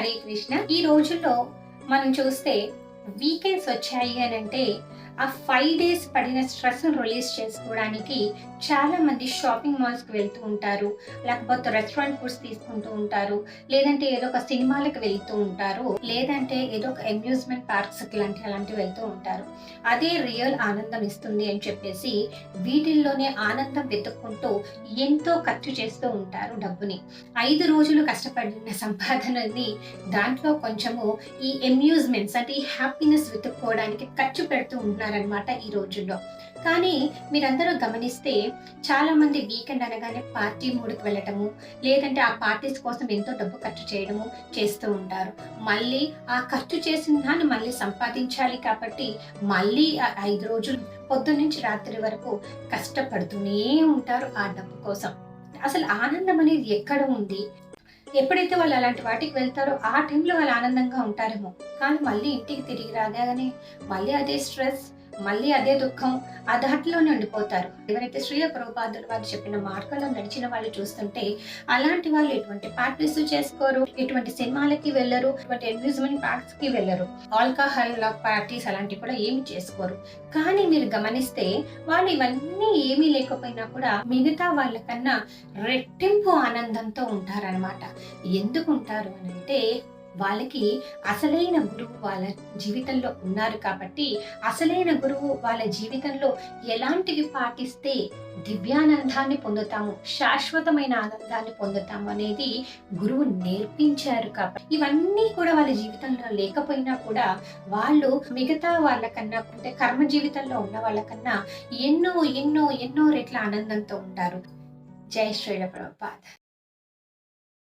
హరే కృష్ణ. ఈ రోజుల్లో మనం చూస్తే వీకెండ్స్ వచ్చాయి అని అంటే ఆ ఫైవ్ డేస్ పడిన స్ట్రెస్ రిలీజ్ చేసుకోవడానికి చాలామంది షాపింగ్ మాల్స్కి వెళ్తూ ఉంటారు. లేకపోతే రెస్టారెంట్ ఫుడ్స్ తీసుకుంటూ ఉంటారు. లేదంటే ఏదో ఒక సినిమాలకు వెళ్తూ ఉంటారు. లేదంటే ఏదో ఒక అమ్యూజ్మెంట్ పార్క్స్ లాంటి అలాంటివి వెళ్తూ ఉంటారు. అదే రియల్ ఆనందం ఇస్తుంది అని చెప్పేసి వీటిల్లోనే ఆనందం వెతుక్కుంటూ ఎంతో ఖర్చు చేస్తూ ఉంటారు డబ్బుని. ఐదు రోజులు కష్టపడిన సంపాదనని దాంట్లో కొంచెము ఈ అమ్యూజ్మెంట్స్ అంటే ఈ హ్యాపీనెస్ వెతుక్కోవడానికి ఖర్చు పెడుతూ ఉన్నారనమాట ఈ రోజుల్లో. కానీ మీరందరూ గమనిస్తే చాలా మంది వీకెండ్ అనగానే పార్టీ మూడ్కి వెళ్ళటము లేదంటే ఆ పార్టీస్ కోసం ఎంతో డబ్బు ఖర్చు చేయడము చేస్తూ ఉంటారు. మళ్ళీ ఆ ఖర్చు చేసిన దాన్ని మళ్ళీ సంపాదించాలి కాబట్టి మళ్ళీ ఐదు రోజులు పొద్దు నుంచి రాత్రి వరకు కష్టపడుతూనే ఉంటారు ఆ డబ్బు కోసం. అసలు ఆనందం అనేది ఎక్కడ ఉంది? ఎప్పుడైతే వాళ్ళు అలాంటి వాటికి వెళ్తారో ఆ టైంలో వాళ్ళు ఆనందంగా ఉంటారేమో. కానీ మళ్ళీ ఇంటికి తిరిగి రాగానే మళ్ళీ అదే స్ట్రెస్ మళ్ళీ అదే దుఃఖం ఆ దాటిలోనే ఉండిపోతారు. ఎవరైతే శ్రీయ ప్రభుపాదులు వారు చెప్పిన మార్గంలో నడిచిన వాళ్ళు చూస్తుంటే అలాంటి వాళ్ళు ఎటువంటి పార్టీస్ చేసుకోరు ఎటువంటి సినిమాలకి వెళ్ళరు ఎటువంటి అమ్యూజ్మెంట్ పార్క్స్కి వెళ్ళరు. ఆల్కహాల్ పార్టీస్ అలాంటివి కూడా ఏమి చేసుకోరు. కానీ మీరు గమనిస్తే వాళ్ళు ఇవన్నీ ఏమీ లేకపోయినా కూడా మిగతా వాళ్ళకన్నా రెట్టింపు ఆనందంతో ఉంటారనమాట ఎందుకు ఉంటారు అని అంటే వాళ్ళకి అసలైన గురువు వాళ్ళ జీవితంలో ఉన్నారు కాబట్టి అసలైన గురువు వాళ్ళ జీవితంలో ఎలాంటివి పాటిస్తే దివ్యానందాన్ని పొందుతాము శాశ్వతమైన ఆనందాన్ని పొందుతాము అనేది గురువు నేర్పించారు కాబట్టి ఇవన్నీ కూడా వాళ్ళ జీవితంలో లేకపోయినా కూడా వాళ్ళు మిగతా వాళ్ళకన్నా అంటే కర్మ జీవితంలో ఉన్న వాళ్ళకన్నా ఎన్నో ఎన్నో ఎన్నో రెట్ల ఆనందంతో ఉంటారు. జై శ్రీల ప్రభుపాద